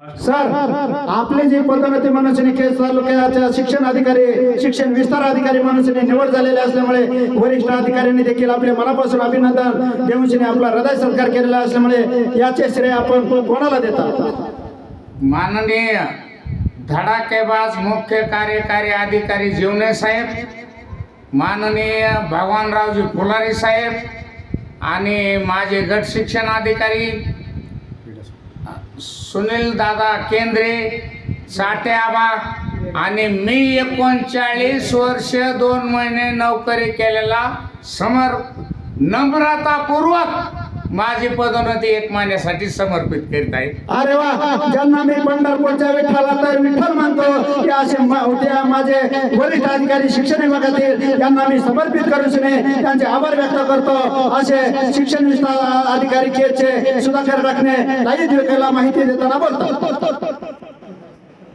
Sir आपले जे पदोन्नती मनसेने केस तालुक्याच्या शिक्षण अधिकारी शिक्षण विस्तार अधिकारी मनुष्यने निवड झालेले असल्यामुळे वरिष्ठ अधिकाऱ्यांनी देखील आपले मनापासून अभिनंदन देऊन आपला हृदय सत्कार केलेला असल्यामुळे याचे श्रेय आपण कोणाला देतात? माननीय धडाकेबाज मुख्य कार्यकारी अधिकारी जीवने साहेब माननीय भगवानरावजी फुलारी साहेब आणि माझे गट शिक्षण अधिकारी सुनील दादा केंद्रे साठे आबा आणि मी एकोणचाळीस वर्ष दोन महिने नोकरी केलेला समर नम्रतापूर्वक माझी पदोन्नती एक महिन्यासाठी समर्पित करीत आहे. अरे वा ज्यांना मी पंढरपूरच्या विठ्ठला तर विठ्ठल मानतो की असे मा- माझे वरिष्ठ अधिकारी शिक्षण विभागातील यांना मी समर्पित करू शने त्यांचे आभार व्यक्त करतो. असे शिक्षण अधिकारी केचे सुधाकर राखणे लाईव्ह माहिती देताना बोलतात.